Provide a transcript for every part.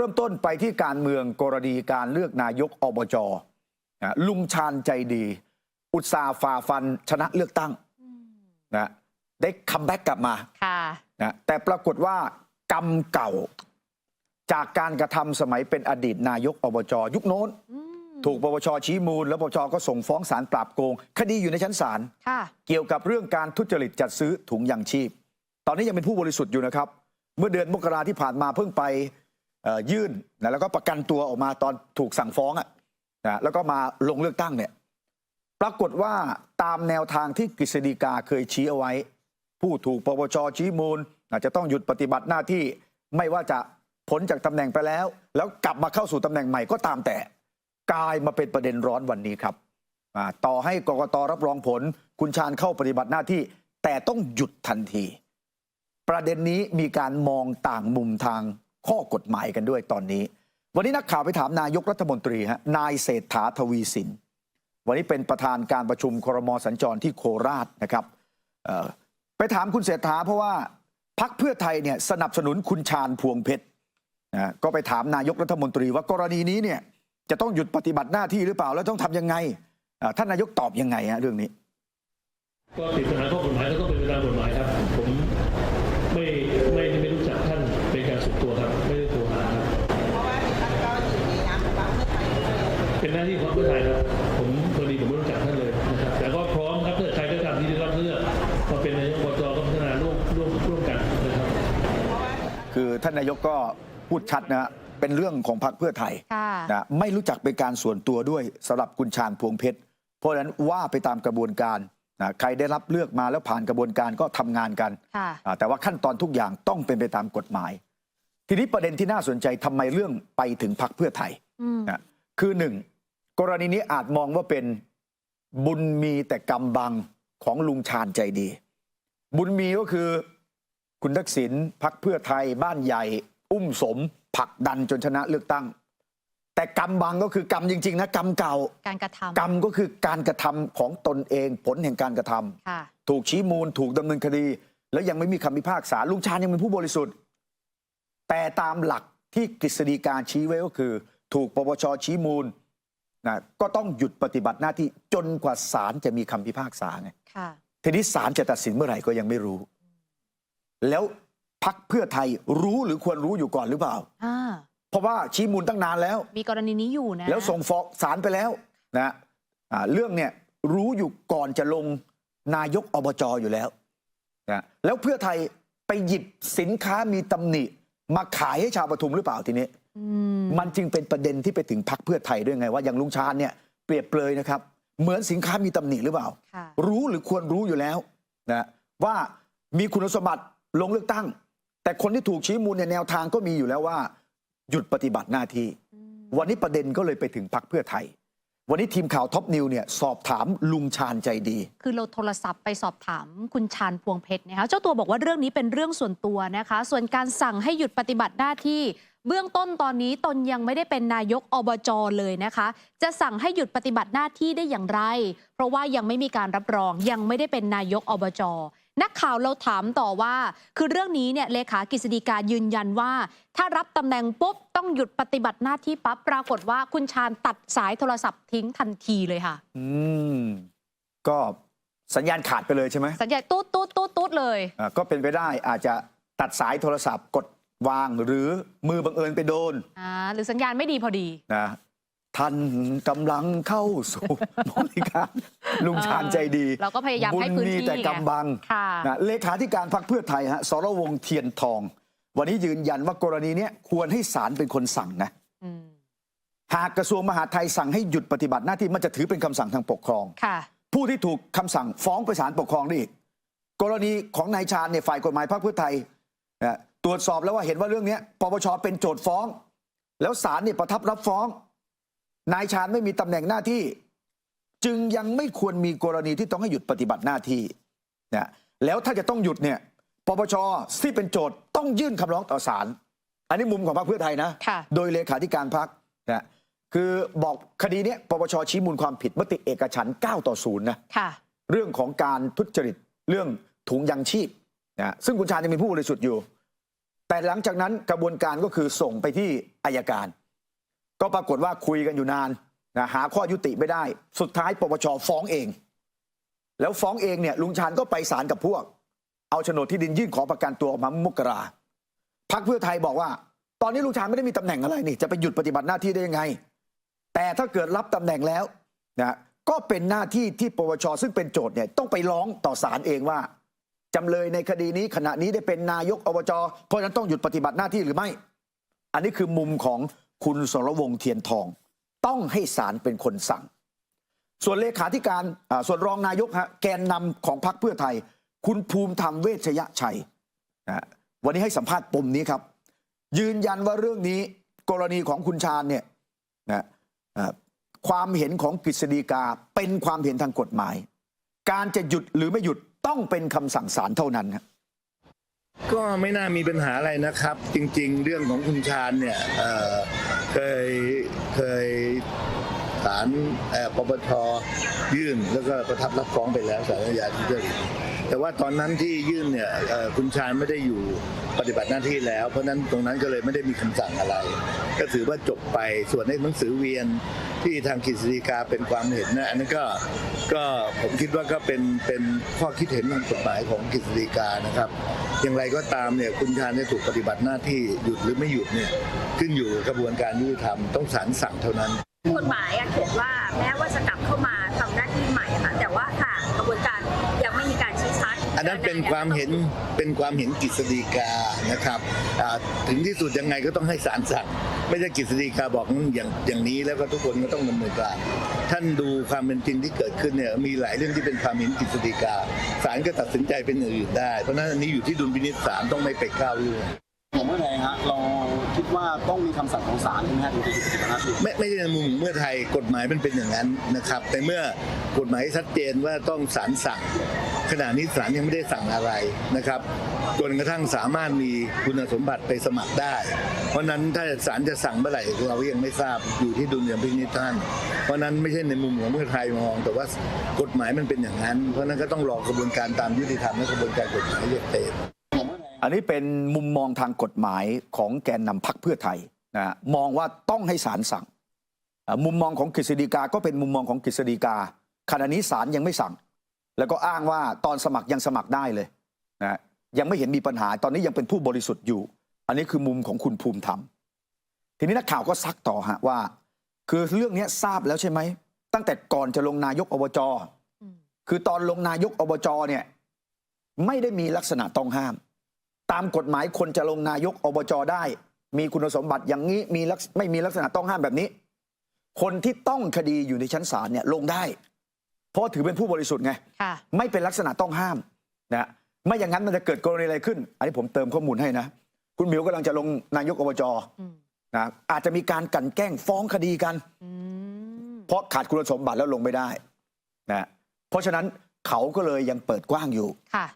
ริ่มต้นไปที่การเมืองกรณีการเลือกนายกอบจนะลุงชาญใจดี อุตสาห์ฝ่าฟันชนะเลือกตั้งนะได้คัมแบ็กกลับมาค่ะนะแต่ปรากฏว่ากรรมเก่า จากการกระทำสมัยเป็นอดีตนายกอบจยุคโน้น ถูกปปชชี้มูล แล้วปปชก็ส่งฟ้องศาลปราบโกง คดีอยู่ในชั้นศาลค่ะเกี่ยวกับเรื่องการทุจริตจัดซื้อถุงยางชีพ ตอนนี้ยังเป็นผู้บริสุทธิ์อยู่นะครับ เมื่อเดือนมกราที่ผ่านมาเพิ่งไปเอ่อ ยื่นนะแล้วก็ประกันตัวออกมาตอนถูกสั่งฟ้องอะนะแล้วก็มาลงเลือกตั้งเนี่ยปรากฏว่าตามแนวทางที่กฤษฎีกาเคยชี้เอาไว้ ผู้ถูกปปชชี้มูล อาจจะต้องหยุดปฏิบัติหน้าที่ไม่ว่าจะพ้นจากตำแหน่งไปแล้ว แล้วกลับมาเข้าสู่ตำแหน่งใหม่ก็ตามแต่ กลายมาเป็นประเด็นร้อนวันนี้ครับต่อให้กกตรับรองผล คุณชาญเข้าปฏิบัติหน้าที่ แต่ต้องหยุดทันที ประเด็นนี้มีการมองต่างมุมทาง ข้อกฎหมายกันด้วยตอนนี้ วันนี้นักข่าวไปถามนายกรัฐมนตรีฮะนายเศรษฐาทวีสิน วันนี้เป็นประธานการประชุมครมสัญจรที่โคราชนะครับไปถามคุณเศรษฐาเพราะว่าพักเพื่อไทยเนี่ยสนับสนุนคุณชาญพวงเพชรนะก็ไปถามนายกรัฐมนตรีว่ากรณีนี้เนี่ยจะต้องหยุดปฏิบัติหน้าที่หรือเปล่าแล้วต้องทำยังไงท่านนายกตอบยังไงฮะเรื่องนี้ ก็ติดปัญหาข้อกฎหมายก็ต้องเป็นไปตามกฎหมายครับ ผมไม่ไม่ เป็นหน้าที่ของพรรคเพื่อไทยครับผมพอดีผมไม่รู้จักท่านเลยนะครับแต่ก็พร้อมครับเพื่อใครก็ตามที่ได้รับเลือกมาเป็นนายกอบจก็พัฒนาร่วมร่วมร่วมกันนะครับ คือท่านนายกก็พูดชัดนะฮะเป็นเรื่องของพรรคเพื่อไทยค่ะนะไม่รู้จักเป็นการส่วนตัวด้วยสำหรับคุณชาญพวงเพชรเพราะฉะนั้นว่าไปตามกระบวนการนะใครได้รับเลือกมาแล้วผ่านกระบวนการก็ทำงานกันค่ะอ่าแต่ว่าขั้นตอนทุกอย่างต้องเป็นไปตามกฎหมาย ทีนี้ประเด็นที่น่าสนใจทำไมเรื่องไปถึงพรรคเพื่อไทยอืมนะคือหนึ่ง กรณีนี้อาจมองว่าเป็นบุญมีแต่กรรมบังของลุงชาญใจดี บุญมีก็คือคุณทักษิณพักเพื่อไทยบ้านใหญ่ อุ้มสมผลักดันจนชนะเลือกตั้ง แต่กรรมบังก็คือกรรมจริง ๆ นะ กรรมเก่าการกระทำกรรมก็คือการกระทำของตนเองผลแห่งการกระทำค่ะถูกชี้มูลถูกดำเนินคดี แล้วยังไม่มีคำพิพากษาลุงชาญยังเป็นผู้บริสุทธิ์ แต่ตามหลักที่กฤษฎีการชี้ไว้ก็คือ ถูกปปชชี้มูล นะก็ต้องหยุดปฏิบัติหน้าที่จนกว่าศาลจะมีคำพิพากษาไงค่ะทีนี้ศาลจะตัดสินเมื่อไหร่ก็ยังไม่รู้ แล้วพักเพื่อไทยรู้หรือควรรู้อยู่ก่อนหรือเปล่าอ่าเพราะว่าชี้มูลตั้งนานแล้ว มีกรณีนี้อยู่นะ แล้วส่งฟ้องศาลไปแล้วนะอ่าเรื่องเนี่ยรู้อยู่ก่อนจะลงนายกอบจอยู่แล้วนะแล้วเพื่อไทยไปหยิบสินค้ามีตำหนิ มาขายให้ชาวปทุมหรือเปล่าทีนี้อื มมันจึงเป็นประเด็นที่ไปถึงพักเพื่อไทยด้วยไงว่าอย่างลุงชาญเนี่ยเปรียบเปรยนะครับ เหมือนสินค้ามีตำหนิหรือเปล่าค่ะรู้หรือควรรู้อยู่แล้วนะว่ามีคุณสมบัติลงเลือกตั้ง แต่คนที่ถูกชี้มูลเนี่ยแนวทางก็มีอยู่แล้วว่า หยุดปฏิบัติหน้าที่ วันนี้ประเด็นก็เลยไปถึงพักเพื่อไทย วันนี้ทีมข่าวท็อปนิวเนี่ยสอบถามลุงชาญใจดี คือเราโทรศัพท์ไปสอบถามคุณชาญพวงเพชรนะคะเจ้าตัวบอกว่าเรื่องนี้เป็นเรื่องส่วนตัวนะคะ ส่วนการสั่งให้หยุดปฏิบัติหน้าที่เบื้องต้นตอนนี้ตนยังไม่ได้เป็นนายกอบจเลยนะคะ จะสั่งให้หยุดปฏิบัติหน้าที่ได้อย่างไร เพราะว่ายังไม่มีการรับรองยังไม่ได้เป็นนายกอบจ นักข่าวเราถามต่อว่า คือเรื่องนี้เนี่ยเลขากฤษฎีกายืนยันว่า ถ้ารับตำแหน่งปุ๊บ ต้องหยุดปฏิบัติหน้าที่ปั๊บปรากฏว่าคุณชาญตัดสายโทรศัพท์ทิ้งทันทีเลยค่ะ อืม ก็สัญญาณขาดไปเลยใช่ไหมสัญญาณตูดตูดตูดตูดเลยอ่าก็เป็นไปได้อาจจะตัดสายโทรศัพท์กดวางหรือมือบังเอิญไปโดนอ่าหรือสัญญาณไม่ดีพอดีนะ ท่านกำลังเข้าสู่บริการลุงชาญใจดีเราก็พยายามให้พื้นที่บุญมีแต่กำบังค่ะนะเลขาธิการพรรคเพื่อไทยฮะสรวงศ์เทียนทอง วันนี้ยืนยันว่ากรณีเนี้ยควรให้ศาลเป็นคนสั่งนะอืมหากกระทรวงมหาดไทยสั่งให้หยุดปฏิบัติหน้าที่มันจะถือเป็นคำสั่งทางปกครองค่ะผู้ที่ถูกคำสั่งฟ้องไปศาลปกครองได้อีกกรณีของนายชาญเนี่ยฝ่ายกฎหมายพรรคเพื่อไทยนะตรวจสอบแล้วว่าเห็นว่าเรื่องเนี้ยปปชเป็นโจทย์ฟ้อง แล้วศาลเนี่ยประทับรับฟ้อง นายชาญไม่มีตำแหน่งหน้าที่ จึงยังไม่ควรมีกรณีที่ต้องให้หยุดปฏิบัติหน้าที่นะแล้วถ้าจะต้องหยุดเนี่ยปปชที่เป็นโจทย์ต้องยื่นคำร้องต่อศาลอันนี้มุมของพรรคเพื่อไทยนะค่ะโดยเลขาธิการพรรคนะคือบอกคดีเนี้ยปปชชี้มูลความผิดมติเอกฉันท์9ต่อ0นะค่ะเรื่องของการทุจริตเรื่องถุงยังชีพนะซึ่งคุณชาญยังมีผู้บริสุทธิ์อยู่ แต่หลังจากนั้นกระบวนการก็คือส่งไปที่อายการ ก็ปรากฏว่าคุยกันอยู่นานนะหาข้อยุติไม่ได้ สุดท้ายปปชฟ้องเอง แล้วฟ้องเองเนี่ยลุงชาญก็ไปศาลกับพวก เอาโฉนดที่ดินยื่นขอประกันตัวออกมามกราพักเพื่อไทยบอกว่า ตอนนี้ลุงชาญไม่ได้มีตำแหน่งอะไรนี่จะไปหยุดปฏิบัติหน้าที่ได้ยังไง แต่ถ้าเกิดรับตำแหน่งแล้วนะก็เป็นหน้าที่ที่ปปชซึ่งเป็นโจทย์เนี่ยต้องไปร้องต่อศาลเองว่าจำเลยในคดีนี้ขณะนี้ได้เป็นนายกอบจเพราะฉะนั้นต้องหยุดปฏิบัติหน้าที่หรือไม่ อันนี้คือมุมของ คุณสรวงเทียนทอง ต้องให้ศาลเป็นคนสั่ง ส่วนเลขาธิการอ่าส่วนรองนายกฮะแกนนำของพรรคเพื่อไทย คุณภูมิธรรมเวชยชัยนะวันนี้ให้สัมภาษณ์ปมนี้ครับ ยืนยันว่าเรื่องนี้กรณีของคุณชาญเนี่ยนะอ่าความเห็นของกฤษฎีกาเป็นความเห็นทางกฎหมาย การจะหยุดหรือไม่หยุดต้องเป็นคำสั่งศาลเท่านั้นครับ ก็ไม่น่ามีปัญหาอะไรนะครับ จริง ๆ เรื่องของคุณชาญเนี่ยเอ่อเคยเคยศาลเอ่อปปชยื่นแล้วก็ประทับรับฟ้องไปแล้วสารอาญาทุจริตแต่ว่าตอนนั้นที่ยื่นเนี่ยเอ่อคุณชาญไม่ได้อยู่ปฏิบัติหน้าที่แล้ว เพราะฉะนั้นตรงนั้นก็เลยไม่ได้มีคำสั่งอะไร ก็ถือว่าจบไปส่วนในหนังสือเวียนที่ทางกฤษฎีกาเป็นความเห็นนะอันนั้นก็ก็ผมคิดว่าก็เป็นเป็นข้อคิดเห็นทางกฎหมายของกฤษฎีกานะครับ อย่างไรก็ตามเนี่ยคุณชาญจะถูกปฏิบัติหน้าที่หยุดหรือไม่หยุดเนี่ยขึ้นอยู่กับกระบวนการยุติธรรมต้องศาลสั่งเท่านั้น กฎหมายเขียนว่าแม้ว่าจะ เป็นความเห็นเป็นความเห็นกฤษฎีกานะครับถึงที่สุดยังไงก็ต้องให้ศาลสั่งไม่ใช่กฤษฎีกาบอกอย่างอย่างนี้แล้วก็ทุกคนก็ต้องดำเนินการท่านดูความเป็นจริงที่เกิดขึ้นเนี่ยมีหลายเรื่องที่เป็นความเห็นกฤษฎีกาศาลก็ตัดสินใจเป็นอื่นได้ เพราะฉะนั้นอันนี้อยู่ที่ดุลพินิจศาลต้องไม่ไปก้าวล่วง ผมเมื่อไงฮะเราคิดว่าต้องมีคำสั่งของศาลใช่ไหมฮะถึงจะหยุดปฏิบัติหน้าที่ไม่ไม่ใช่ในมุมเมื่อไทยกฎหมายมันเป็นอย่างนั้นนะครับแต่เมื่อกฎหมายชัดเจนว่าต้องศาลสั่ง ขณะนี้ศาลยังไม่ได้สั่งอะไรนะครับจนกระทั่งสามารถมีคุณสมบัติไปสมัครได้ เพราะนั้นถ้าศาลจะสั่งเมื่อไหร่เรายังไม่ทราบอยู่ที่ดุลยพินิจท่าน เพราะนั้นไม่ใช่ในมุมของเมื่อไทยมอง แต่ว่ากฎหมายมันเป็นอย่างนั้น เพราะนั้นก็ต้องรอกระบวนการตามยุติธรรมและกระบวนการกฎหมายเรียกเตน อันนี้เป็นมุมมองทางกฎหมายของแกนนำพักเพื่อไทยนะมองว่าต้องให้ศาลสั่งอ่ามุมมองของกฤษฎีกาก็เป็นมุมมองของกฤษฎีกาขณะนี้ศาลยังไม่สั่ง แล้วก็อ้างว่าตอนสมัครยังสมัครได้เลยนะยังไม่เห็นมีปัญหาตอนนี้ยังเป็นผู้บริสุทธิ์อยู่ อันนี้คือมุมของคุณภูมิธรรม ทีนี้นักข่าวก็ซักต่อฮะว่า คือเรื่องนี้ทราบแล้วใช่ไหมตั้งแต่ก่อนจะลงนายกอบจอืมคือตอนลงนายกอบจเนี่ยไม่ได้มีลักษณะต้องห้าม ตามกฎหมายคนจะลงนายกอบจได้ มีคุณสมบัติอย่างนี้มีลักษไม่มีลักษณะต้องห้ามแบบนี้ คนที่ต้องคดีอยู่ในชั้นศาลเนี่ยลงได้ เพราะถือเป็นผู้บริสุทธิ์ไงค่ะไม่เป็นลักษณะต้องห้ามนะไม่อย่างนั้นมันจะเกิดกรณีอะไรขึ้น อันนี้ผมเติมข้อมูลให้นะ คุณหมิวกำลังจะลงนายกอบจอืมนะอาจจะมีการกลันแกล้งฟ้องคดีกันอืมเพราะขาดคุณสมบัติแล้วลงไม่ได้นะเพราะฉะนั้นเขาก็เลยยังเปิดกว้างอยู่ค่ะ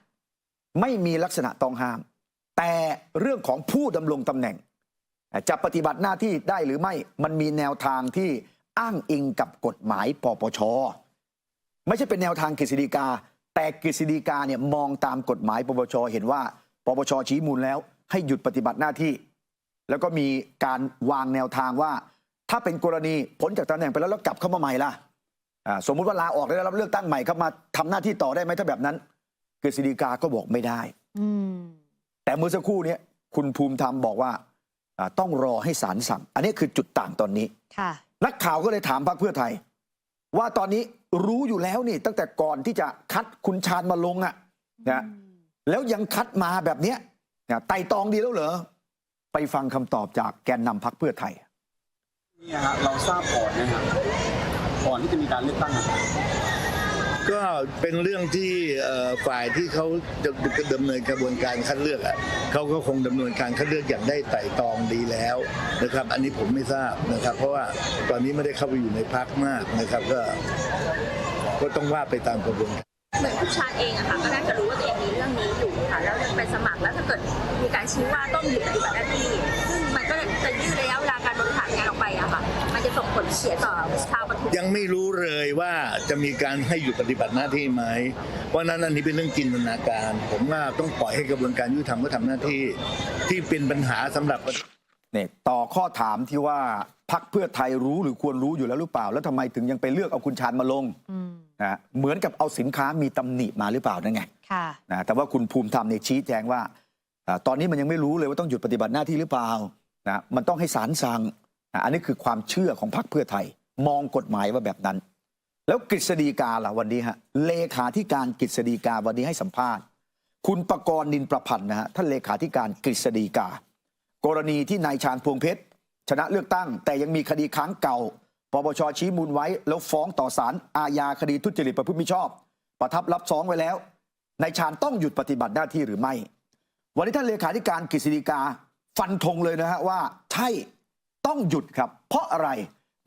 ไม่มีลักษณะต้องห้าม แต่เรื่องของผู้ดำรงตำแหน่ง จะปฏิบัติหน้าที่ได้หรือไม่มันมีแนวทางที่อ้างอิงกับกฎหมายปปช ไม่ใช่เป็นแนวทางกฤษฎีกา แต่กฤษฎีกาเนี่ยมองตามกฎหมายปปช เห็นว่าปปชชี้มูลแล้ว ให้หยุดปฏิบัติหน้าที่ แล้วก็มีการวางแนวทางว่า ถ้าเป็นกรณีพ้นจากตำแหน่งไปแล้วแล้วกลับเข้ามาใหม่ล่ะสมมุติว่าลาออกแล้วรับเลือกตั้งใหม่เข้ามาทำหน้าที่ต่อได้ไหมถ้าแบบนั้นกฤษฎีกาก็บอกไม่ได้ อื แต่เมื่อสักครู่เนี้คุณภูมิธรรมบอกว่าอ่าต้องรอให้ศาลสั่ง อันนี้คือจุดต่างตอนนี้ค่ะนักข่าวก็เลยถามพรรคเพื่อไทย ว่าตอนนี้รู้อยู่แล้วนี่ ตั้งแต่ก่อนที่จะคัดคุณชาญมาลงอะนะแล้วยังคัดมาแบบเนี้ยนะไต่ตองดีแล้วเหรอ ไปฟังคำตอบจากแกนนำพรรคเพื่อไทยนี่ฮะเราทราบก่อนนะฮะก่อนที่จะมีการเลือกตั้งอะ ก็เป็นเรื่องที่ฝ่ายที่เขาจะดำเนินกระบวนการคัดเลือกอะเขาก็คงดำเนินการคัดเลือกอย่างได้ไต่ตองดีแล้วนะครับ อันนี้ผมไม่ทราบนะครับ เพราะว่าตอนนี้ไม่ได้เข้าไปอยู่ในพักมากนะครับ ก็ก็ต้องว่าไปตามกระบวนการเหมือนคุณชาญเองอะค่ะก็น่าจะรู้ว่าตัวเองมีเรื่องนี้อยู่ค่ะแล้วไปสมัครแล้วถ้าเกิดมีการชี้ว่าต้องหยุดปฏิบัติหน้าที่ ส่งผลเสียต่อชาวประประทุมยังไม่รู้เลยว่าจะมีการให้หยุดปฏิบัติหน้าที่ไหม เพราะฉะนั้นอันนี้เป็นเรื่องจินตนาการ ผมว่าต้องปล่อยให้กระบวนการยุติธรรมก็ทำหน้าที่ ที่เป็นปัญหาสำหรับเนี่ยต่อข้อถามที่ว่าพักเพื่อไทยรู้หรือควรรู้อยู่แล้วหรือเปล่า แล้วทำไมถึงยังไปเลือกเอาคุณชาญมาลงอืมนะเหมือนกับเอาสินค้ามีตำหนิมาหรือเปล่านั่นไงค่ะนะแต่ว่าคุณภูมิธรรมเนี่ยชี้แจงว่าอ่า ตอนนี้มันยังไม่รู้เลยว่าต้องหยุดปฏิบัติหน้าที่หรือเปล่านะมันต้องให้ศาลสั่งนะ อันนี้คือความเชื่อของพรรคเพื่อไทย มองกฎหมายว่าแบบนั้น แล้วกฤษฎีกาล่ะวันนี้ฮะเลขาธิการกฤษฎีกาวันนี้ให้สัมภาษณ์ คุณประกรณ์นินประพันธ์นะฮะท่านเลขาธิการกฤษฎีกา กรณีที่นายชาญพวงเพชรชนะเลือกตั้ง แต่ยังมีคดีค้างเก่าปปชชี้มูลไว้ แล้วฟ้องต่อศาลอาญาคดีทุจริตประพฤติมิชอบ ประทับรับฟ้องไว้แล้วนายชาญต้องหยุดปฏิบัติหน้าที่หรือไม่ วันนี้ท่านเลขาธิการกฤษฎีกาฟันธงเลยนะฮะว่าใช่ ต้องหยุดครับ เพราะอะไร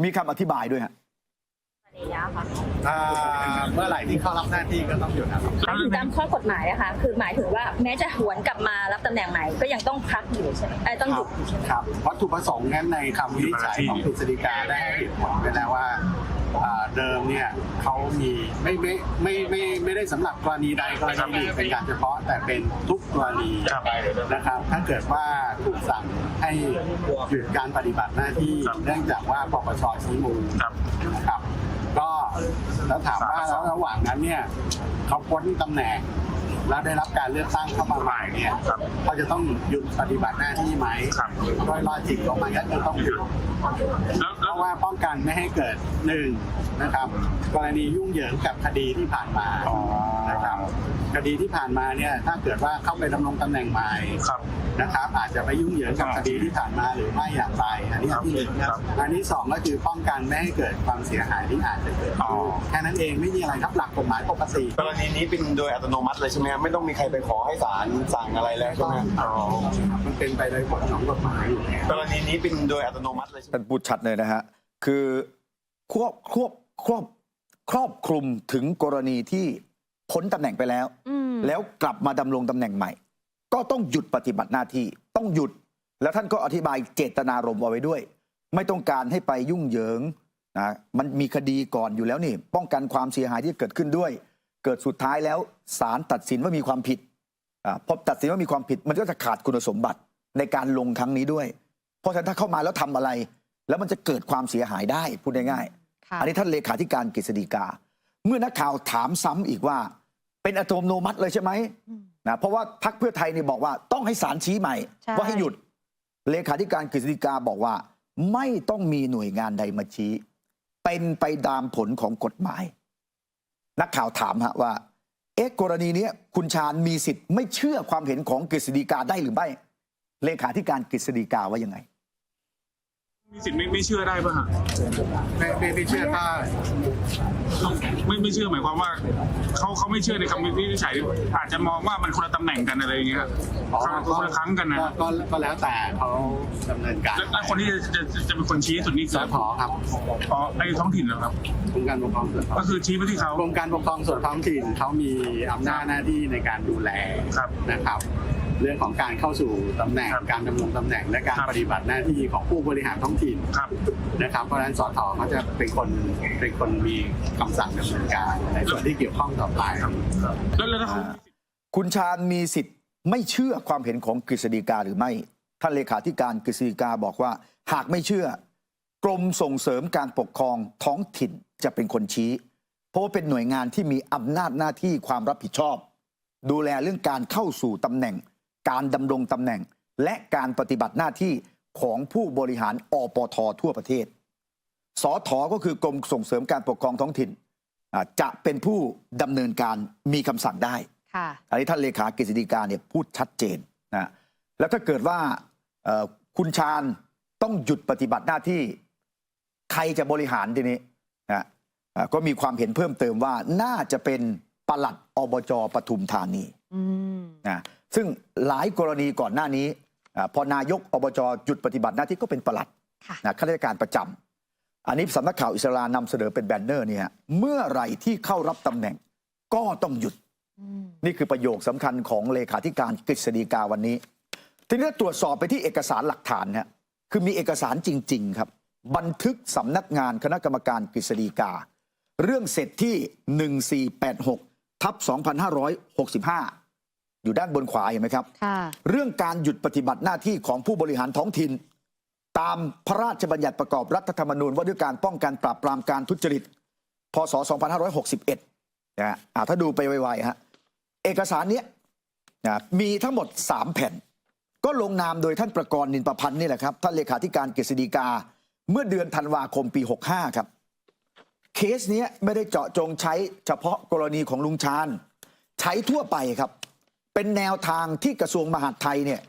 มีคำอธิบายด้วยฮะระยะค่ะเมื่อไหร่ที่เข้ารับหน้าที่ก็ต้องหยุดครับหมายถึงตามข้อกฎหมายอะค่ะคือหมายถึงว่าแม้จะหวนกลับมารับตำแหน่งใหม่ก็ยังต้องพักอยู่ใช่ไหมเอ้ยต้องหยุดอยู่ใช่ไหม ครับวัตถุประสงค์นั้นในคำวินิจฉัยของกฤษฎีกาได้ให้เหตุผลไปแล้วว่าอ่า เดิมเนี่ยเขามีไม่ไม่ไม่ไม่ไม่ได้สำหรับกรณีใดกรณีหนึ่งเป็นการเฉพาะแต่เป็นทุกกรณีนะครับถ้าเกิดว่าถูกสั่งให้หยุดการปฏิบัติหน้าที่เนื่องจากว่าปปชชี้มูลนะครับก็แล้วถามว่าแล้วระหว่างนั้นเนี่ยเขาพ้นตำแหน่งแล้วได้รับการเลือกตั้งเข้ามาใหม่เนี่ยเขาจะต้องหยุดปฏิบัติหน้าที่ไหมโดยลอจิกของมันก็คือต้องหยุด เพราะว่าป้องกันไม่ให้เกิดหนึ่งนะครับ กรณียุ่งเหยิงกับคดีที่ผ่านมานะครับคดีที่ผ่านมาเนี่ยถ้าเกิดว่าเข้าไปดำรงตำแหน่งใหม่นะครับ อาจจะไปยุ่งเหยิงกับคดีที่ผ่านมาหรือไม่อย่างไรอันนี้อันที่หนึ่งครับอันที่สองก็คือป้องกันไม่ให้เกิดความเสียหายที่อาจจะเกิดขึ้นแค่นั้นเองไม่มีอะไรครับหลักกฎหมายปกติกรณีนี้เป็นโดยอัตโนมัติเลยใช่ไหมครับไม่ต้องมีใครไปขอให้ศาลสั่งอะไรแล้วใช่ไหมครับอ๋อมันเป็นไปโดยกฎของกฎหมายอยู่แล้วกรณีนี้เป็นโดยอัตโนมัติเลยใช่ไหมท่านพูดชัดเลยนะฮะ คือควบควบครอบครอบคลุมถึงกรณีที่พ้นตำแหน่งไปแล้วอืมแล้วกลับมาดำรงตำแหน่งใหม่ ก็ต้องหยุดปฏิบัติหน้าที่ ต้องหยุด แล้วท่านก็อธิบายเจตนารมณ์เอาไว้ด้วย ไม่ต้องการให้ไปยุ่งเหยิงนะมันมีคดีก่อนอยู่แล้วนี่ ป้องกันความเสียหายที่เกิดขึ้นด้วย เกิดสุดท้ายแล้วศาลตัดสินว่ามีความผิดอาพอตัดสินว่ามีความผิด มันก็จะขาดคุณสมบัติในการลงครั้งนี้ด้วย เพราะฉะนั้นถ้าเข้ามาแล้วทำอะไร แล้วมันจะเกิดความเสียหายได้พูดง่ายๆค่ะอันนี้ท่านเลขาธิการกฤษฎีกา เมื่อนักข่าวถามซ้ำอีกว่า เป็นอัตโนมัติเลยใช่ไหมนะเพราะว่าพักเพื่อไทยนี่บอกว่าต้องให้ศาลชี้ใหม่ใช่ว่าให้หยุดเลขาธิการกฤษฎีกาบอกว่า ไม่ต้องมีหน่วยงานใดมาชี้ เป็นไปตามผลของกฎหมาย นักข่าวถามฮะว่า เอ๊ะกรณีเนี้ยคุณชาญมีสิทธิ์ไม่เชื่อความเห็นของกฤษฎีกาได้หรือไม่เลขาธิการกฤษฎีกาว่ายังไง มีสิทธิ์ไม่ไม่เชื่อได้ป่ะฮะไม่ไม่ไม่เชื่อถ้าไม่ไม่เชื่อหมายความว่าเขาเขาไม่เชื่อในคำวินิจฉัยอาจจะมองว่ามันคนละตำแหน่งกันอะไรอย่างเงี้ยครับคนละครั้งกันนะก็ก็ก็แล้วแต่เขาดำเนินการแล้วแล้วคนที่จะจะจะจะเป็นคนชี้สุดนี่สคือพครับอ๋อไอ้ท้องถิ่นเหรอครับกรมการปกครองส่วนท้องก็คือชี้ไปที่เขากรมการปกครองส่วนท้องถิ่นเขามีอำนาจหน้าที่ในการดูแลครับนะครับ เรื่องของการเข้าสู่ตำแหน่งครับการดำรงตำแหน่งและการครับปฏิบัติหน้าที่ของผู้บริหารท้องถิ่นครับนะครับ เพราะฉะนั้นสทเขาจะเป็นคนเป็นคนมีคำสั่งดำเนินการในส่วนที่เกี่ยวข้องต่อไปแล้วแล้วถ้าเขาคุณชาญมีสิทธิ์ไม่เชื่อความเห็นของกฤษฎีกาหรือไม่ท่านเลขาธิการกฤษฎีกาบอกว่า หากไม่เชื่อกรมส่งเสริมการปกครองท้องถิ่นจะเป็นคนชี้ เพราะว่าเป็นหน่วยงานที่มีอำนาจหน้าที่ความรับผิดชอบ ดูแลเรื่องการเข้าสู่ตำแหน่ง การดำรงตำแหน่ง และการปฏิบัติหน้าที่ของผู้บริหารอปททั่วประเทศสอทอก็คือกรมส่งเสริมการปกครองท้องถิ่นอ่าจะเป็นผู้ดำเนินการมีคำสั่งได้ค่ะอันนี้ท่านเลขากฤษฎีกาเนี่ยพูดชัดเจนนะแล้วถ้าเกิดว่าเอ่อคุณชาญต้องหยุดปฏิบัติหน้าที่ ใครจะบริหารทีนี้นะอ่าก็มีความเห็นเพิ่มเติมว่าน่าจะเป็นปลัดอบจปทุมธานีอืมนะ ซึ่งหลายกรณีก่อนหน้านี้อาพอนายกอบจหยุดปฏิบัติหน้าที่ก็เป็นปลัดค่ะนะข้าราชการประจำอันนี้สำนักข่าวอิสรานำเสนอเป็นแบนเนอร์เนี่ยเมื่อไหร่ที่เข้ารับตำแหน่งก็ต้องหยุดอืมนี่คือประโยคสำคัญของเลขาธิการกฤษฎีกาวันนี้ ทีนี้ตรวจสอบไปที่เอกสารหลักฐานฮะคือมีเอกสารจริง ๆ ครับ บันทึกสำนักงานคณะกรรมการกฤษฎีกา เรื่องเสร็จที่ 1486ทับ2565 อยู่ด้านบนขวาเห็นไหมครับค่ะเรื่องการหยุดปฏิบัติหน้าที่ของผู้บริหารท้องถิ่น ตามพระราชบัญญัติประกอบรัฐธรรมนูญว่าด้วยการป้องกันปราบปรามการทุจริต พศ 2561 นะฮะอ่าถ้าดูไปไวๆฮะเอกสารเนี้ยนะมีทั้งหมด 3 แผ่น ก็ลงนามโดยท่านประกรณ์นินประพันธ์นี่แหละครับ ท่านเลขาธิการกฤษฎีกา เมื่อเดือนธันวาคมปี 65 ครับเคสเนี้ยไม่ได้เจาะจงใช้เฉพาะกรณีของลุงชาญ ใช้ทั่วไปครับ เป็นแนวทางที่กระทรวงมหาดไทยเนี่ย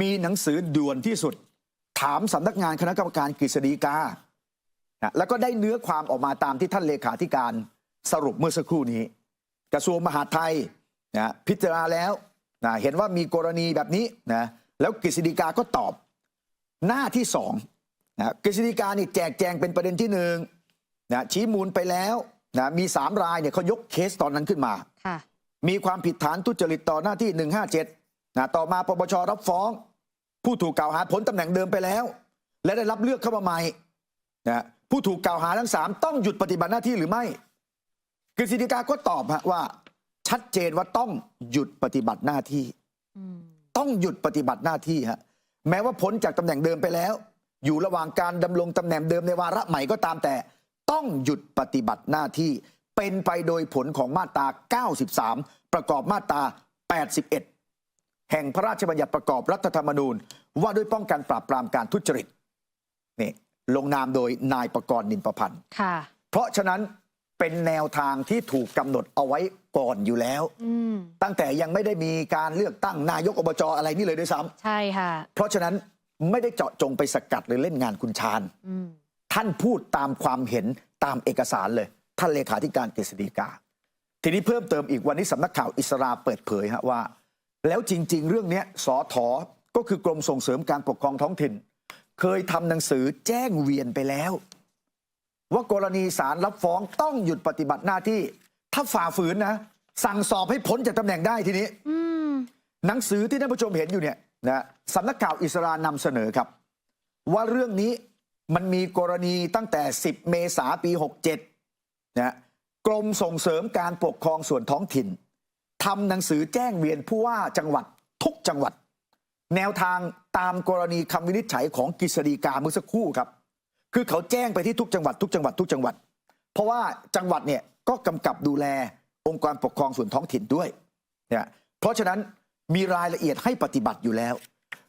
มีหนังสือด่วนที่สุด ถามสำนักงานคณะกรรมการกฤษฎีกานะแล้วก็ได้เนื้อความออกมาตามที่ท่านเลขาธิการสรุปเมื่อสักครู่นี้ กระทรวงมหาดไทยนะพิจารณาแล้วนะเห็นว่ามีกรณีแบบนี้นะแล้วกฤษฎีกาก็ตอบหน้าที่สองนะกฤษฎีกานี่แจกแจงเป็นประเด็นที่หนึ่งนะชี้มูลไปแล้วนะมีสามรายเนี่ยเขายกเคสตอนนั้นขึ้นมาค่ะ มีความผิดฐานทุจริตต่อหน้าที่ 157นะต่อมาปปชรับฟ้อง ผู้ถูกกล่าวหาพ้นตำแหน่งเดิมไปแล้ว และได้รับเลือกเข้ามาใหม่นะผู้ถูกกล่าวหาทั้งสามต้องหยุดปฏิบัติหน้าที่หรือไม่กฤษฎีกาก็ตอบฮะว่า ชัดเจนว่าต้องหยุดปฏิบัติหน้าที่อืมต้องหยุดปฏิบัติหน้าที่ฮะแม้ว่าพ้นจากตำแหน่งเดิมไปแล้ว อยู่ระหว่างการดำรงตำแหน่งเดิมในวาระใหม่ก็ตามแต่ ต้องหยุดปฏิบัติหน้าที่ เป็นไปโดยผลของมาตรา 93 ประกอบมาตรา 81 แห่งพระราชบัญญัติประกอบรัฐธรรมนูญ ว่าด้วยป้องกันปราบปรามการทุจริตนี่ลงนามโดยนายประกรณ์นินประพันธ์ค่ะเพราะฉะนั้นเป็นแนวทางที่ถูกกำหนดเอาไว้ก่อนอยู่แล้วอืมตั้งแต่ยังไม่ได้มีการเลือกตั้งนายกอบจอะไรนี่เลยด้วยซ้ำใช่ค่ะ เพราะฉะนั้นไม่ได้เจาะจงไปสกัดหรือเล่นงานคุณชาญอืมท่านพูดตามความเห็นตามเอกสารเลย ท่านเลขาธิการกฤษฎีกา ทีนี้เพิ่มเติมอีกวันนี้สำนักข่าวอิสราเปิดเผยฮะว่า แล้วจริง ๆ เรื่องเนี้ยสอถอก็คือกรมส่งเสริมการปกครองท้องถิ่น เคยทำหนังสือแจ้งเวียนไปแล้ว ว่ากรณีศาลรับฟ้องต้องหยุดปฏิบัติหน้าที่ ถ้าฝ่าฝืนนะ สั่งสอบให้พ้นจากตำแหน่งได้ทีนี้อืมหนังสือที่ท่านผู้ชมเห็นอยู่เนี่ยนะสำนักข่าวอิสรานำเสนอครับ ว่าเรื่องนี้มันมีกรณีตั้งแต่ 10 เมษาปี 67 นะกรมส่งเสริมการปกครองส่วนท้องถิ่นทำหนังสือแจ้งเวียนผู้ว่าจังหวัดทุกจังหวัด แนวทางตามกรณีคำวินิจฉัยของกฤษฎีกาเมื่อสักครู่ครับ คือเขาแจ้งไปที่ทุกจังหวัดทุกจังหวัดทุกจังหวัด เพราะว่าจังหวัดเนี่ยก็กำกับดูแลองค์กรปกครองส่วนท้องถิ่นด้วยเนี่ยเพราะฉะนั้นมีรายละเอียดให้ปฏิบัติอยู่แล้ว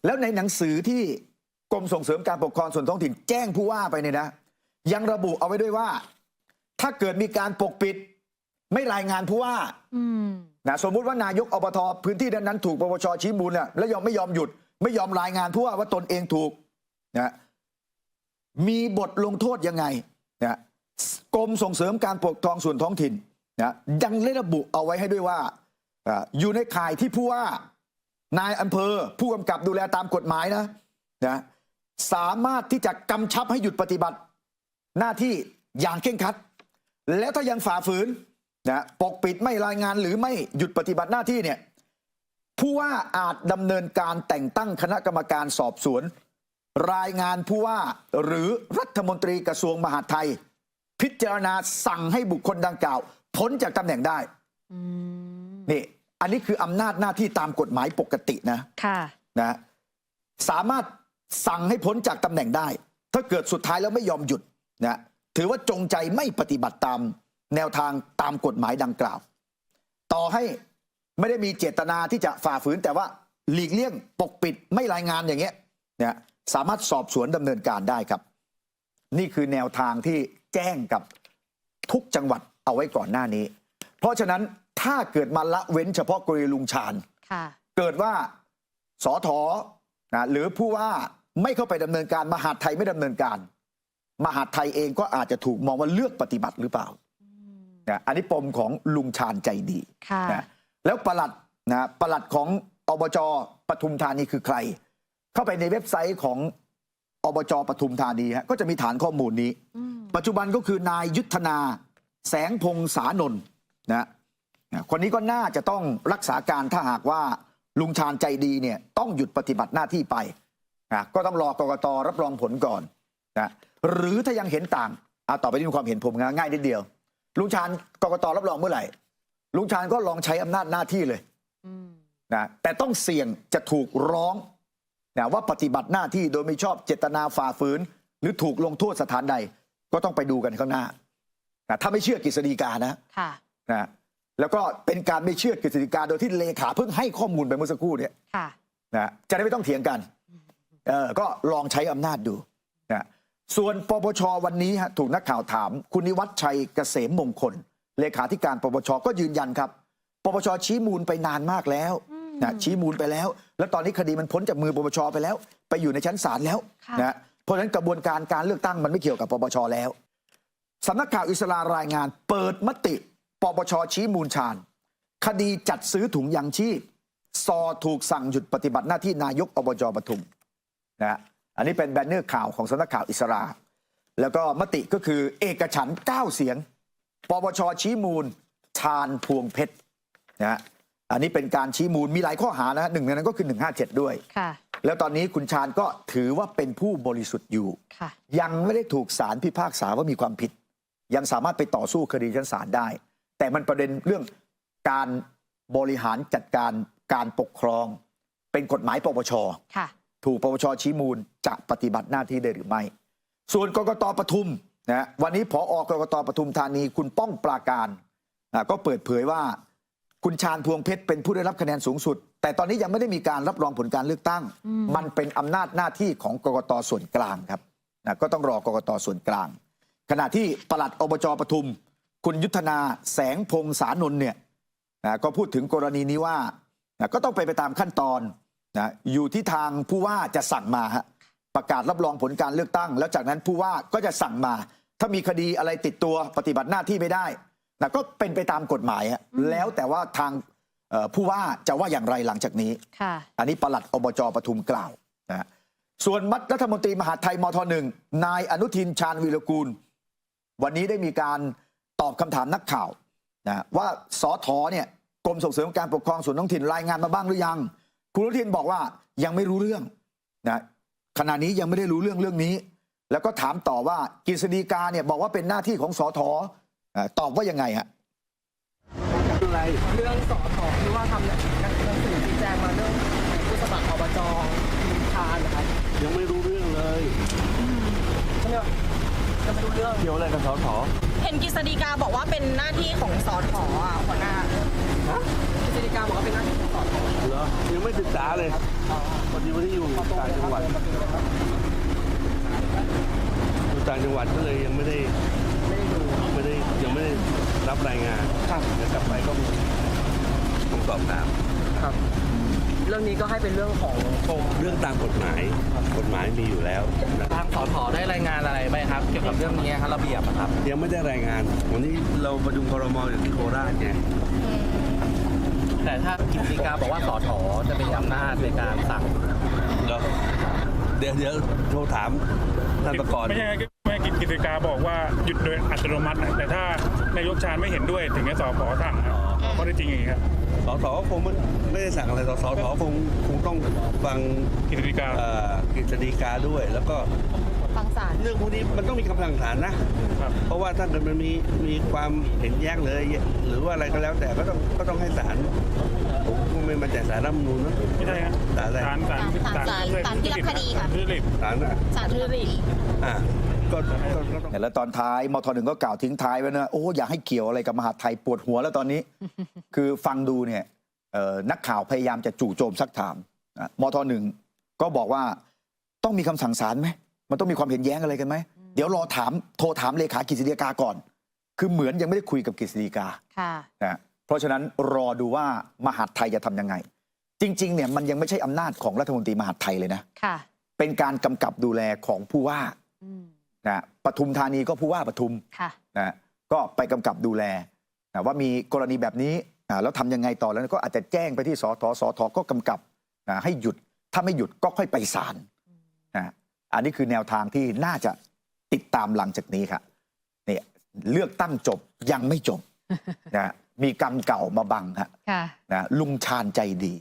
แล้วในหนังสือที่กรมส่งเสริมการปกครองส่วนท้องถิ่น แจ้งผู้ว่าไปเนี่ยนะ ยังระบุเอาไว้ด้วยว่า ถ้าเกิดมีการปกปิด ไม่รายงานผู้ว่าอืมนะสมมุติว่านายกอบทพื้นที่นั้นๆถูกปปชชี้มูลน่ะแล้วยอมไม่ยอมหยุด ไม่ยอมรายงานผู้ว่าว่าตนเองถูกนะมีบทลงโทษยังไงนะกรมส่งเสริมการปกครองส่วนท้องถิ่นนะยังได้ระบุเอาไว้ให้ด้วยว่าอ่าอยู่ในข่ายที่ผู้ว่านายอำเภอ ผู้กำกับดูแลตามกฎหมายนะนะสามารถที่จะกำชับให้หยุดปฏิบัติ หน้าที่อย่างเคร่งครัด แล้วถ้ายังฝ่าฝืนนะปกปิดไม่รายงานหรือไม่หยุดปฏิบัติหน้าที่เนี่ยผู้ว่าอาจดำเนินการแต่งตั้งคณะกรรมการสอบสวน รายงานผู้ว่าหรือรัฐมนตรีกระทรวงมหาดไทย พิจารณาสั่งให้บุคคลดังกล่าวพ้นจากตำแหน่งได้อืมนี่ อันนี้คืออำนาจหน้าที่ตามกฎหมายปกตินะค่ะนะสามารถสั่งให้พ้นจากตำแหน่งได้ ถ้าเกิดสุดท้ายแล้วไม่ยอมหยุดนะ ถือว่าจงใจไม่ปฏิบัติตามแนวทางตามกฎหมายดังกล่าว ต่อให้ไม่ได้มีเจตนาที่จะฝ่าฝืนแต่ว่าหลีกเลี่ยงปกปิดไม่รายงานอย่างเงี้ยนะสามารถสอบสวนดำเนินการได้ครับ นี่คือแนวทางที่แจ้งกับทุกจังหวัดเอาไว้ก่อนหน้านี้ เพราะฉะนั้นถ้าเกิดมาละเว้นเฉพาะกรณีลุงชาญค่ะเกิดว่าสอทอนะหรือผู้ว่าไม่เข้าไปดำเนินการมหาดไทยไม่ดำเนินการ มหาดไทยเองก็อาจจะถูกมองว่าเลือกปฏิบัติหรือเปล่านะอันนี้ปมของลุงชาญใจดีค่ะนะแล้วประหลัดนะประหลัดของอบจปทุมธานีคือใคร เข้าไปในเว็บไซต์ของอบจปทุมธานีฮะก็จะมีฐานข้อมูลนี้อืมปัจจุบันก็คือนายยุทธนา แสงพงษานนท์นะนะคนนี้ก็น่าจะต้องรักษาการถ้าหากว่าลุงชาญใจดีเนี่ยต้องหยุดปฏิบัติหน้าที่ไปนะก็ต้องรอกกตรับรองผลก่อนนะ หรือถ้ายังเห็นต่างเอาต่อไปนี้มีความเห็นผมง่ายนิดเดียว ลุงชาญกกตรับรองเมื่อไหร่ ลุงชาญก็ลองใช้อำนาจหน้าที่เลยอืมนะแต่ต้องเสี่ยงจะถูกร้องนะว่าปฏิบัติหน้าที่โดยไม่ชอบเจตนาฝ่าฝืน หรือถูกลงโทษสถานใด ก็ต้องไปดูกันข้างหน้านะถ้าไม่เชื่อกฤษฎีกานะค่ะนะแล้วก็เป็นการไม่เชื่อกฤษฎีกาโดยที่เลขาเพิ่งให้ข้อมูลไปเมื่อสักครู่เนี่ยค่ะนะจะได้ไม่ต้องเถียงกันเออก็ลองใช้อำนาจดูนะ ส่วนปปชวันนี้ฮะถูกนักข่าวถาม คุณนิวัฒน์ชัยเกษมมงคล เลขาธิการปปชก็ยืนยันครับ ปปชชี้มูลไปนานมากแล้วนะชี้มูลไปแล้ว แล้วตอนนี้คดีมันพ้นจากมือปปชไปแล้ว ไปอยู่ในชั้นศาลแล้วค่ะนะเพราะฉะนั้นกระบวนการการเลือกตั้งมันไม่เกี่ยวกับปปชแล้วสำนักข่าวอิสรารายงาน เปิดมติ ปปชชี้มูลชาญคดีจัดซื้อถุงยางชีพซอถูกสั่งหยุดปฏิบัติหน้าที่นายกอบจปทุมนะฮะ อันนี้เป็นแบนเนอร์ข่าวของสำนักข่าวอิสรา แล้วก็มติก็คือเอกฉันท์9เสียง ปปชชี้มูลชาญพวงเพชรนะฮะอันนี้เป็นการชี้มูลมีหลายข้อหานะฮะหนึ่งในนั้นก็คือ 157 ด้วย ค่ะ แล้วตอนนี้คุณชาญก็ถือว่าเป็นผู้บริสุทธิ์อยู่ ค่ะ ยังไม่ได้ถูกศาลพิพากษาว่ามีความผิด ยังสามารถไปต่อสู้คดีชั้นศาลได้ แต่มันประเด็นเรื่องการบริหารจัดการการปกครอง เป็นกฎหมายปปช ค่ะ ถูกปปชชี้มูลจะปฏิบัติหน้าที่ได้หรือไม่ ส่วนกกตปทุมนะวันนี้ผออกกตปทุมธานีคุณป้องปราการนะก็เปิดเผยว่าคุณชาญพวงเพชรเป็นผู้ได้รับคะแนนสูงสุด แต่ตอนนี้ยังไม่ได้มีการรับรองผลการเลือกตั้งอืมมันเป็นอำนาจหน้าที่ของกกตส่วนกลางครับนะก็ต้องรอกกตส่วนกลาง ขณะที่ปลัดอบจปทุม คุณยุทธนาแสงพงษานนท์เนี่ยนะก็พูดถึงกรณีนี้ว่านะก็ต้องไปไปตามขั้นตอน นะอยู่ที่ทางผู้ว่าจะสั่งมาฮะประกาศรับรองผลการเลือกตั้ง แล้วจากนั้นผู้ว่าก็จะสั่งมา ถ้ามีคดีอะไรติดตัวปฏิบัติหน้าที่ไม่ได้นะก็เป็นไปตามกฎหมายฮะแล้วแต่ว่าทางเอ่อผู้ว่าจะว่าอย่างไรหลังจากนี้ค่ะอันนี้ปลัดอบจปทุมกล่าวนะฮะส่วนมัดรัฐมนตรีมหาดไทยมทหนึ่งนายอนุทินชาญวีรกูล วันนี้ได้มีการตอบคำถามนักข่าวนะว่าสอทอเนี่ยกรมส่งเสริมการปกครองส่วนท้องถิ่นรายงานมาบ้างหรือยัง คุณอนุทินบอกว่ายังไม่รู้เรื่องนะขณะนี้ยังไม่ได้รู้เรื่องเรื่องนี้ แล้วก็ถามต่อว่ากฤษฎีกาเนี่ยบอกว่าเป็นหน้าที่ของสอทอตอบว่ายังไงฮะเรื่องสอทอที่ว่าทำหนังสือชี้แจงมาเรื่องผู้สมัครอบจทีมทานนะครับยังไม่รู้เรื่องเลยใช่ไหม จะไม่รู้เรื่อง เกี่ยวอะไรกับสสเห็นกฤษฎีกาบอกว่าเป็นหน้าที่ของสอทออะหัวหน้ากฤษฎีกาบอกว่าเป็นหน้าที่ของสอทอเหรอยังไม่ศึกษาเลยพอดีวันที่อยู่ต่างจังหวัดอยู่ต่างจังหวัดก็เลยยังไม่ได้ไม่ได้ดูไม่ได้ยังไม่ได้รับรายงานครับเดี๋ยวกลับไปก็ต้องสอบถามครับ เรื่องนี้ก็ให้เป็นเรื่องของกรมเรื่องตามกฎหมายกฎหมายมีอยู่แล้วนะทางสอทอได้รายงานอะไรไหมครับ เกี่ยวกับเรื่องนี้ครับระเบียบอะครับ ยังไม่ได้รายงาน วันนี้เราประชุมครมอยู่ที่โคราชไงแต่ถ้ากิจฎีกาบอกว่าสอทอจะมีอำนาจในการสั่งแล้วเดี๋ยวเดี๋ยวโทรถามท่านประกรณ์ไม่ใช่ไม่กิจกิจการบอกว่าหยุดโดยอัตโนมัตินะแต่ถ้านายกชาญไม่เห็นด้วยถึงจะสอบขอสั่งนะข้อได้จริงอย่างนี้ครับสสคงไม่ ไม่ได้สั่งอะไรสสคงคงต้องฟังกิจการเอ่อกฤษฎีกาด้วย แล้วก็ฟังศาลเรื่องพวกนี้มันต้องมีคำสั่งศาลนะ ครับ เพราะว่าถ้าเกิดมันมีมีความเห็นแย้งเลย หรือว่าอะไรก็แล้วแต่ก็ต้องก็ต้องให้ศาลผมคงไม่มาแต่ศาลรัฐธรรมนูญนะไม่ใช่ฮะศาลอะไรศาลศาลศาลศาลที่รับคดีค่ะ ทุจริต ศาลอะสาธุริอ่าก็ก็ก็ต้องแล้วตอนท้ายมทหนึ่งก็กล่าวทิ้งท้ายไว้นะโอ้อยากให้เกี่ยวอะไรกับมหาดไทยปวดหัวแล้วตอนนี้ คือฟังดูเนี่ยเอ่อ นักข่าวพยายามจะจู่โจมซักถามนะมทหนึ่งก็บอกว่าต้องมีคำสั่งศาลไหมมันต้องมีความเห็นแย้งอะไรกันไหมเดี๋ยวรอถามโทรถามเลขากฤษฎีกาก่อน คือเหมือนยังไม่ได้คุยกับกฤษฎีกาค่ะนะเพราะฉะนั้นรอดูว่ามหาดไทยจะทำยังไง จริงๆเนี่ยมันยังไม่ใช่อำนาจของรัฐมนตรีมหาดไทยเลยนะค่ะเป็นการกำกับดูแลของผู้ว่าอืมนะปทุมธานีก็ผู้ว่าปทุมค่ะนะก็ไปกำกับดูแลนะว่ามีกรณีแบบนี้นะ แล้วทำยังไงต่อแล้วก็อาจจะแจ้งไปที่สทสทก็กำกับนะให้หยุดถ้าไม่หยุดก็ค่อยไปศาลนะอันนี้คือแนวทางที่น่าจะติดตามหลังจากนี้ครับเนี่ยเลือกตั้งจบยังไม่จบนะมีกรรมเก่ามาบังฮะค่ะนะลุงชาญใจดี